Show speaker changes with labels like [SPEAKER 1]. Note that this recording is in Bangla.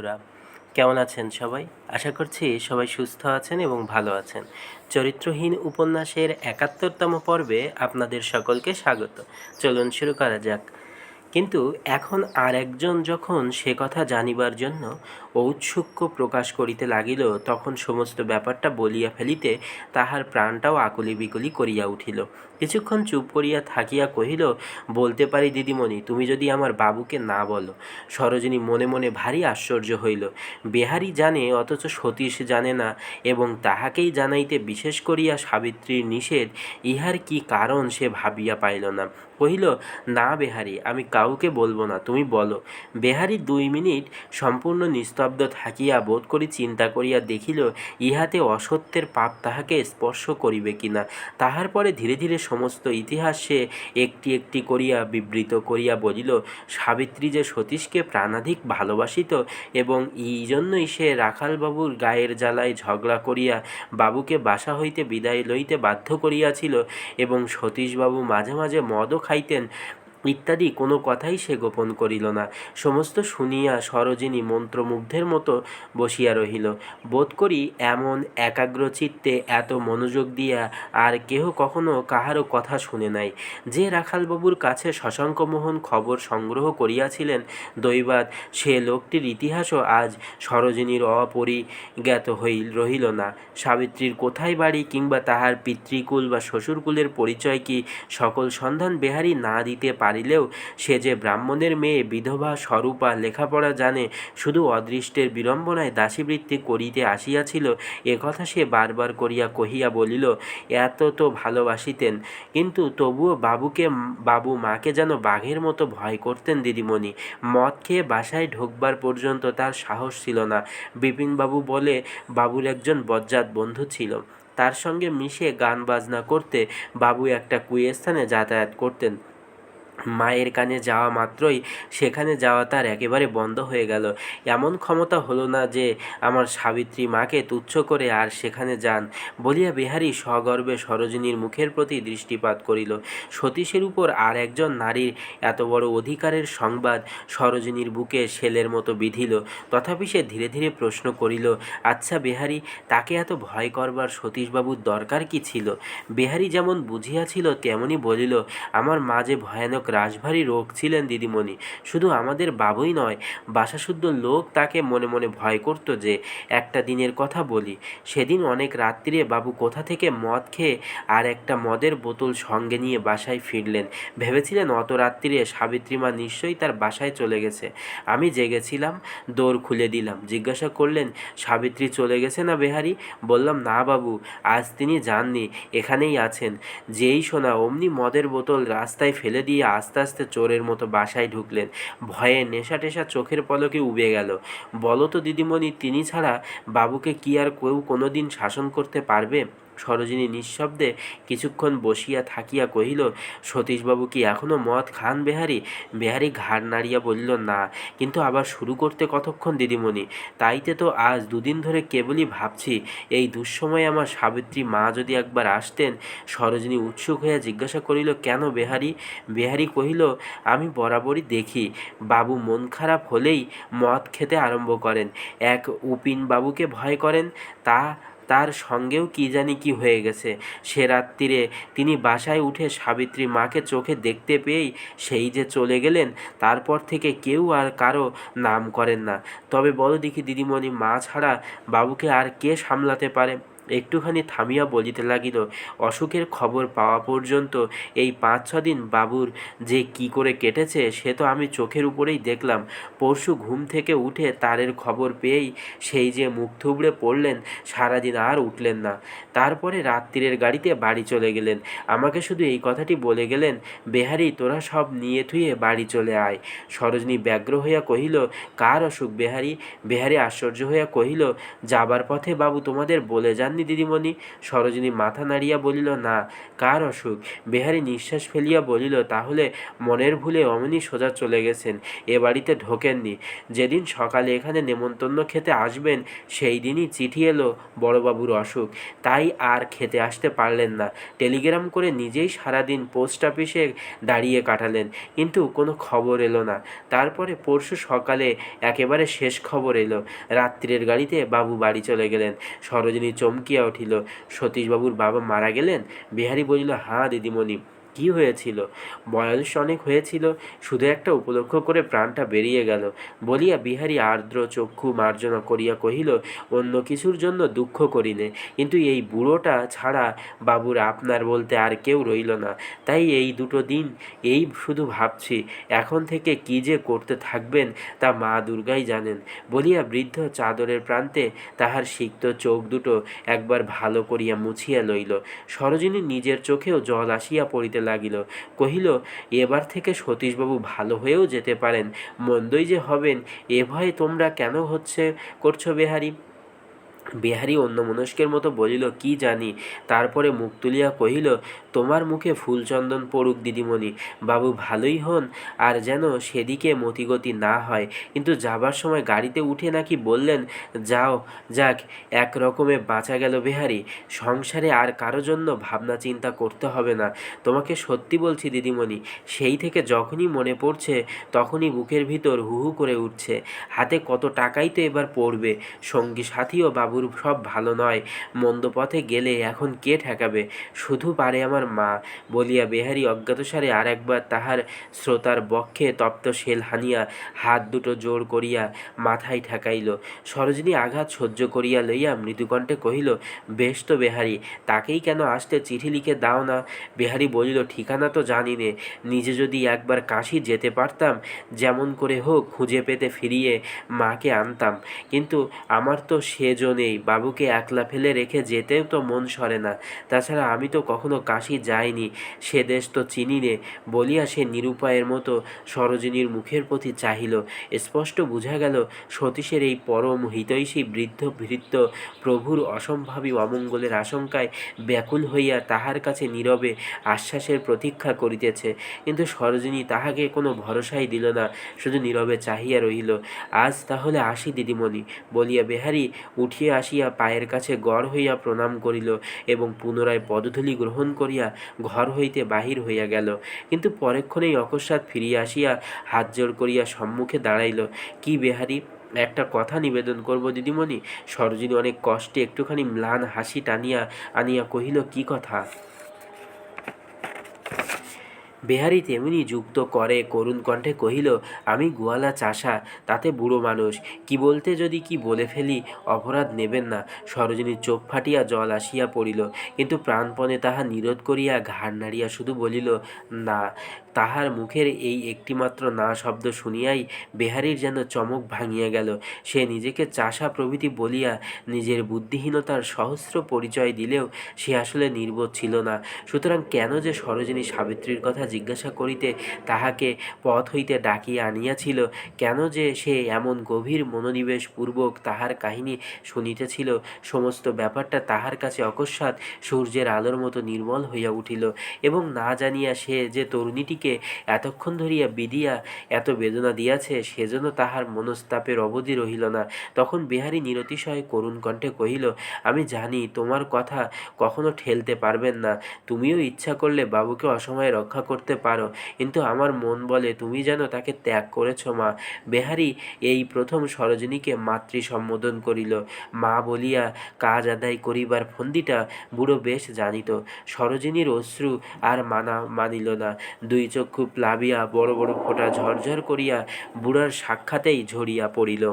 [SPEAKER 1] বন্ধুরা, কেমন আছেন সবাই? আশা করছি সবাই সুস্থ আছেন এবং ভালো আছেন। চরিত্রহীন উপন্যাসের একাত্তরতম পর্বে আপনাদের সকলকে স্বাগত। চলুন শুরু করা যাক। কিন্তু এখন আর একজন যখন সে কথা জানিবার জন্য ঔৎসুক্য প্রকাশ করিতে লাগিল, তখন সমস্ত ব্যাপারটা বলিয়া ফেলিতে তাহার প্রাণটাও আকুলি বিকুলি করিয়া উঠিল। কিছুক্ষণ চুপ করিয়া থাকিয়া কহিল, বলতে পারি দিদিমণি, তুমি যদি আমার বাবুকে না বলো সরোজিনী মনে মনে ভারী আশ্চর্য হইল। বেহারি জানে, অথচ সতীশ জানে না, এবং তাহাকেই জানাইতে বিশেষ করিয়া সাবিত্রীর নিষেধ, ইহার কি কারণ সে ভাবিয়া পাইল না। কহিল, না বেহারি, আমি কাউকে বলব না, তুমি বলো। বেহারি দুই মিনিট সম্পূর্ণ নিস্তব্ধ থাকিয়া বোধ করি চিন্তা করিয়া দেখিল, ইহাতে অসত্যের পাপ তাহাকে স্পর্শ করিবে কিনা। তাহার পরে ধীরে ধীরে সমস্ত ইতিহাস একটি একটি করিয়া বিবৃত করিয়া বলিল, সাবিত্রী যে সতীশকে প্রাণাধিক ভালোবাসিত এবং এই জন্যই সে রাখালবাবুর গায়ের জ্বালায় ঝগড়া করিয়া বাবুকে বাসা হইতে বিদায় লইতে বাধ্য করিয়াছিল এবং সতীশবাবু মাঝে মাঝে মদও খাইতেন। ইত্যাদি কোনো কথাই সে গোপন করিল না। সমস্ত শুনিয়া সরোজিনী মন্ত্রমুগ্ধের মতো বসিয়া রহিল। বোধ করি এমন একাগ্রচিত্তে এত মনোযোগ দিয়া আর কেহ কখনো কাহারও কথা শুনে নাই। যে রাখালবাবুর কাছে শশাঙ্কমোহন খবর সংগ্রহ করিয়াছিলেন দৈবাত সে লোকটির ইতিহাসও আজ সরোজিনীর অপরিজ্ঞাত হইল রহিল না। সাবিত্রীর কোথায় বাড়ি কিংবা তাহার পিতৃকুল বা শ্বশুরকুলের পরিচয় কি সকল সন্ধান বেহারি না দিতে পারিলেও সে যে ব্রাহ্মণের মেয়ে বিধবা স্বরূপা লেখাপড়া জানে, শুধু অদৃষ্টের বিড়ম্বনায় দাসীবৃত্তি করিতে আসিয়াছিল একথা সে বারবার করিয়া কহিয়া বলিল, এত তো ভালোবাসিতেন, কিন্তু তবুও বাবুকে, বাবু মাকে যেন বাঘের মতো ভয় করতেন দিদিমণি। মদ খেয়ে বাসায় ঢোকবার পর্যন্ত তার সাহস ছিল না। বিপিনবাবু বলে, বাবুর একজন বজ্জাত বন্ধু ছিল। তার সঙ্গে মিশে গান বাজনা করতে বাবু একটা কুয়েস্থানে যাতায়াত করতেন। মায়ের কানে যাওয়া মাত্রই সেখানে যাওয়া তার একেবারে বন্ধ হয়ে গেল। এমন ক্ষমতা হলো না যে, আমার সাবিত্রী মাকে তুচ্ছ করে আর সেখানে যান। বলিয়া বিহারী সগর্বে সরোজিনীর মুখের প্রতি দৃষ্টিপাত করিল। সতীশের উপর আর একজন নারীর এত বড় অধিকারের সংবাদ সরোজিনীর বুকে শেলের মতো বিধিল। তথাপি সে ধীরে ধীরে প্রশ্ন করিল আচ্ছা বিহারী, তাকে এত ভয় করবার সতীশবাবুর দরকার কি ছিল? বিহারী যেমন বুঝিয়াছিল, তেমনি বলিল, আমার মা যে ভয়ানক রাশভারী রোগ ছিলেন দিদিমণি। শুধু আমাদের বাবুই নয় বাসাশুদ্ধ লোক তাকে মনে মনে ভয় করত যে, একটা দিনের কথা বলি। সেদিন অনেক রাত্রিরে বাবু কোথা থেকে মদ খেয়ে আর একটা মদের বোতল সঙ্গে নিয়ে বাসায় ফিরলেন। ভেবেছিলেন অত রাত্রিরে সাবিত্রীমা নিশ্চয়ই তার বাসায় চলে গেছে। আমি জেগেছিলাম দৌড় খুলে দিলাম। জিজ্ঞাসা করলেন, সাবিত্রী চলে গেছে না বেহারি? বললাম, না বাবু, আজ তিনি যাননি, এখানেই আছেন। যেই শোনা অমনি মদের বোতল রাস্তায় ফেলে দিয়ে আস্তে আস্তে চোরের মতো বাসায় ঢুকলেন। ভয়ে নেশা টেশা চোখের পলকে উবে গেল। বলো তো দিদিমণি, তিনি ছাড়া বাবুকে কি আর কেউ কোনোদিন শাসন করতে পারবে? সরোজিনী নিঃশব্দে কিছুক্ষণ বসিয়া থাকিয়া কহিল, সতীশবাবু কি এখনও মদ খান বেহারি? বেহারি ঘাড় নাড়িয়া বলিল, না, কিন্তু আবার শুরু করতে কতক্ষণ দিদিমণি? তাইতে তো আজ দুদিন ধরে কেবলই ভাবছি, এই দুঃসময়ে আমার সাবিত্রী মা যদি একবার আসতেন, সরোজিনী উৎসুক হইয়া জিজ্ঞাসা করিল, কেন বেহারি? বেহারি কহিল, আমি বরাবরই দেখি, বাবু মন খারাপ হলেই মদ খেতে আরম্ভ করেন। এক উপিন বাবুকে ভয় করেন, তা তার সঙ্গেও কি জানি কি হয়ে গেছে। সে রাত্রিরে তিনি বাসায় উঠে সাবিত্রী মাকে চোখে দেখতে পেয়েই সেই যে চলে গেলেন, তারপর থেকে কেউ আর কারও নাম করেন না। তবে বলো দেখি দিদিমণি, মা ছাড়া বাবুকে আর কে সামলাতে পারে? একটুখানি থামিয়া বলিতে লাগিল, অসুখের খবর পাওয়া পর্যন্ত এই পাঁচ, ছ দিন বাবুর যে কি করে কেটেছে সে তো আমি চোখের উপরেই দেখলাম। পরশু ঘুম থেকে উঠে তারের খবর পেয়েই সেই যে মুখ থুবড়ে পড়লেন, সারাদিন আর উঠলেন না। তারপরে রাত্রিরের গাড়িতে বাড়ি চলে গেলেন। আমাকে শুধু এই কথাটি বলে গেলেন, বেহারি, তোরা সব নিয়ে থুয়ে বাড়ি চলে আয়। সরোজিনী ব্যগ্র হইয়া কহিল, কার অসুখ বেহারি? বেহারি আশ্চর্য হইয়া কহিল, যাবার পথে বাবু তোমাদের বলে যাননি পারেননি দিদিমণি, সরোজিনী মাথা নাড়িয়া বলিল, না, কার অসুখ? বেহারি নিঃশ্বাস ফেলিয়া বলিল, তাহলে মনের ভুলে অমনি সোজা চলে গেছেন, এ বাড়িতে ঢোকেননি। যেদিন সকালে এখানে নেমন্তন্ন খেতে আসবেন, সেই দিনই চিঠি এলো, বড়বাবুর অসুখ। তাই আর খেতে আসতে পারলেন না। টেলিগ্রাম করে নিজেই সারাদিন পোস্ট অফিসে দাঁড়িয়ে কাটালেন, কিন্তু কোনো খবর এলো না। তারপরে পরশু সকালে একেবারে শেষ খবর এলো। রাত্রির গাড়িতে বাবু বাড়ি চলে গেলেন। সরোজিনী চমকিয়া উঠিল। সতীশবাবুর বাবা মারা গেলেন বিহারী বলিল হ্যাঁ দিদিমণি। কি হয়েছিল? বয়স অনেক হয়েছিল, শুধু একটা উপলক্ষ করে প্রাণটা বেরিয়ে গেল। বলিয়া বিহারী আর্দ্র চক্ষু মার্জনা করিয়া কহিল, অন্য কিছুর জন্য দুঃখ করিনে কিন্তু এই বুড়োটা ছাড়া বাবুর আপনার বলতে আর কেউ রইল না। তাই এই দুটো দিন এই শুধু ভাবছি, এখন থেকে কি যে করতে থাকবেন তা মা দুর্গাই জানেন। বলিয়া বৃদ্ধ চাদরের প্রান্তে তাহার সিক্ত চোখ দুটো একবার ভালো করিয়া মুছিয়া লইল। সরোজিনী নিজের চোখেও জল আসিয়া পড়িতে লাগিল, কহিল, এবার থেকে সতীশবাবু ভালো হয়েও যেতে পারেন। মন্দই যে হবেন, এ ভয়ে তোমরা কেন হচ্ছে করছ বেহারি? বিহারী অন্যমনস্কের মতো বলিল, কি জানি? তারপরে মুখ তুলিয়া কহিল, তোমার মুখে ফুলচন্দন পড়ুক দিদিমণি। বাবু ভালোই হন, আর যেন সেদিকে মতিগতি না হয়। কিন্তু যাবার সময় গাড়িতে উঠে নাকি বললেন, যাও, যাক, এক রকমে বাঁচা গেল বিহারি। সংসারে আর কারও জন্য ভাবনা চিন্তা করতে হবে না। তোমাকে সত্যি বলছি দিদিমণি, সেই থেকে যখনই মনে পড়ছে, তখনই বুকের ভিতর হু হু করে উঠছে। হাতে কত টাকাই তো এবার পড়বে। সঙ্গী সাথীও বাবুর সব ভালো নয়। মন্দ পথে গেলে এখন কে ঠেকাবে? শুধু পারে আমার মা, বলিয়া বেহারি অজ্ঞাতসারে আর একবার তাহার শ্রোতার বক্ষে তপ্ত শেল হানিয়া হাত দুটো জোর করিয়া মাথায় ঠেকাইল। সরোজিনী আঘাত সহ্য করিয়া লইয়া মৃদুকণ্ঠে কহিল, বেশ তো বেহারি, তাকেই কেন আসতে চিঠি লিখে দাও না? বেহারি বলিল, ঠিকানা তো জানি নে, নিজে যদি একবার কাশি যেতে পারতাম, যেমন করে হোক খুঁজে পেতে ফিরিয়ে মাকে আনতাম। কিন্তু আমার তো সেজো নেই বাবুকে একলা ফেলে রেখে যেতেও তো মন সরে না। তাছাড়া আমি তো কখনো কাশি যাইনি, সে দেশ তো চিনি নে বলিয়া সে নিরুপায়ের মতো সরোজিনীর মুখের প্রতি চাহিল। স্পষ্ট বোঝা গেল, সতীশের এই পরম হিতৈষী বৃদ্ধ ভৃত্য প্রভুর অসম্ভাবী অমঙ্গলের আশঙ্কায় ব্যাকুল হইয়া তাহার কাছে নীরবে আশ্বাসের প্রতীক্ষা করিতেছে। কিন্তু সরোজিনী তাহাকে কোনো ভরসাই দিল না, শুধু নীরবে চাহিয়া রহিল, আজ তাহলে আসি দিদিমণি বলিয়া বেহারি উঠিয়া আসিয়া পায়ের কাছে গড় হইয়া প্রণাম করিল এবং পুনরায় পদধূলি গ্রহণ করিয়া ঘর হইতে বাহির হইয়া গেল। কিন্তু পরেক্ষণেই অকস্মাৎ ফিরিয়া আসিয়া হাত জোর করিয়া সম্মুখে দাঁড়াইল। কি বেহারি, একটা কথা নিবেদন করব দিদিমণি? সরোজিনী অনেক কষ্টে একটুখানি ম্লান হাসি টানিয়া আনিয়া কহিল, কি কথা? বেহারি তেমনি যুক্ত করে করুণ কণ্ঠে কহিল, আমি গোয়ালা চাষা, তাতে বুড়ো মানুষ। কি বলতে যদি কি বলে ফেলি, অপরাধ নেবেন না। সরোজিনীর চোখ ফাটিয়া জল আসিয়া পড়িল, কিন্তু প্রাণপণে তাহা নিরোধ করিয়া ঘাড় নাড়িয়া শুধু বলিল, না তাহার মুখের এই একটিমাত্র না শব্দ শুনিয়াই বেহারির যেন চমক ভাঙিয়া গেল। সে নিজেকে চাষা প্রভৃতি বলিয়া নিজের বুদ্ধিহীনতার সহস্র পরিচয় দিলেও সে আসলে নির্বোধ ছিল না। সুতরাং কেন যে সরোজিনী সাবিত্রীর কথা জিজ্ঞাসা করিতে তাহাকে পথ হইতে ডাকিয়া আনিয়াছিল, কেন যে সে এমন গভীর মনোনিবেশ পূর্বক তাহার কাহিনী শুনিতেছিল, সমস্ত ব্যাপারটা তাহার কাছে অকস্মাৎ সূর্যের আলোর মতো নির্মল হইয়া উঠিল এবং না জানিয়া সে যে তরুণীটিকে এতক্ষণ ধরিয়া বিদিয়া এত বেদনা দিয়াছে, সেজন্য তাহার মনস্তাপের অবধি রহিল না। তখন বিহারী নিরতিশয় করুণ কণ্ঠে কহিল, আমি জানি তোমার কথা কখনো ঠেলতে পারবেন না। তুমিও ইচ্ছা করলে বাবুকে অসময়ে রক্ষা করতে পারো। কিন্তু আমার মন বলে তুমি যেন তাকে ত্যাগ করেছ, মা। বেহারি এই প্রথম সরোজিনীকে মাতৃ সম্বোধন করিল। মা বলিয়া, কাজ আদায় করিবার ফন্দিটা বুড়ো বেশ জানিত। সরোজিনীর অশ্রু আর মানা মানিল না। দুই চক্ষু প্লাবিয়া বড় বড় ফোঁটা ঝরঝর করিয়া বুড়ার সাক্ষাতেই ঝরিয়া পড়িল।